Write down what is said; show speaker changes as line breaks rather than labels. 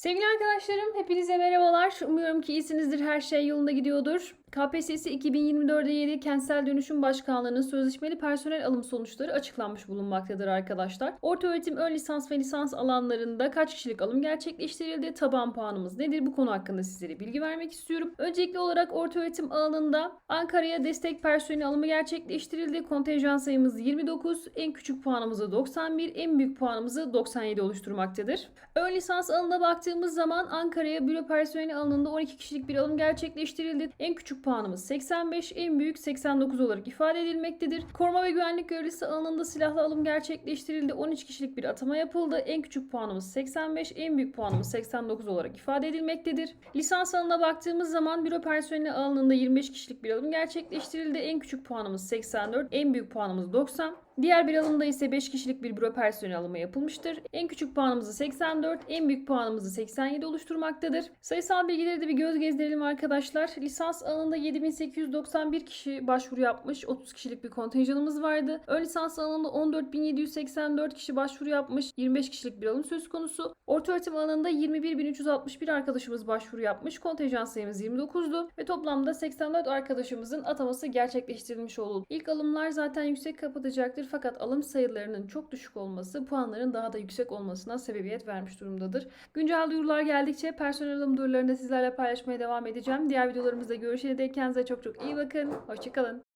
Sevgili arkadaşlarım, hepinize merhabalar. Umuyorum ki iyisinizdir, her şey yolunda gidiyordur. KPSS 2024'de 7 Kentsel Dönüşüm Başkanlığı'nın sözleşmeli personel alım sonuçları açıklanmış bulunmaktadır arkadaşlar. Orta öğretim, ön lisans ve lisans alanlarında kaç kişilik alım gerçekleştirildi? Taban puanımız nedir? Bu konu hakkında sizlere bilgi vermek istiyorum. Öncelikli olarak orta öğretim alanında Ankara'ya destek personeli alımı gerçekleştirildi. Kontenjan sayımız 29, en küçük puanımızı 91, en büyük puanımızı 97 oluşturmaktadır. Ön lisans alanına baktığımız zaman Ankara'ya büro personeli alanında 12 kişilik bir alım gerçekleştirildi. En küçük puanımız 85, en büyük 89 olarak ifade edilmektedir. Koruma ve güvenlik görevlisi alanında silahlı alım gerçekleştirildi. 13 kişilik bir atama yapıldı. En küçük puanımız 85, en büyük puanımız 89 olarak ifade edilmektedir. Lisans alanına baktığımız zaman büro personeli alanında 25 kişilik bir alım gerçekleştirildi. En küçük puanımız 84, en büyük puanımız 90. Diğer bir alımda ise 5 kişilik bir büro personeli alımı yapılmıştır. En küçük puanımızı 84, en büyük puanımızı 87 oluşturmaktadır. Sayısal bilgileri de bir göz gezdirelim arkadaşlar. Lisans alanında 7891 kişi başvuru yapmış. 30 kişilik bir kontenjanımız vardı. Ön lisans alanında 14784 kişi başvuru yapmış. 25 kişilik bir alım söz konusu. Orta öğretim alanında 21361 arkadaşımız başvuru yapmış. Kontenjan sayımız 29'du ve toplamda 84 arkadaşımızın ataması gerçekleştirilmiş oldu. İlk alımlar zaten yüksek kapatacaktır fakat alım sayılarının çok düşük olması puanların daha da yüksek olmasına sebebiyet vermiş durumdadır. Güncel duyurular geldikçe personel alım duyurularını sizlerle paylaşmaya devam edeceğim. Diğer videolarımızda görüşene dek kendinize çok çok iyi bakın. Hoşçakalın.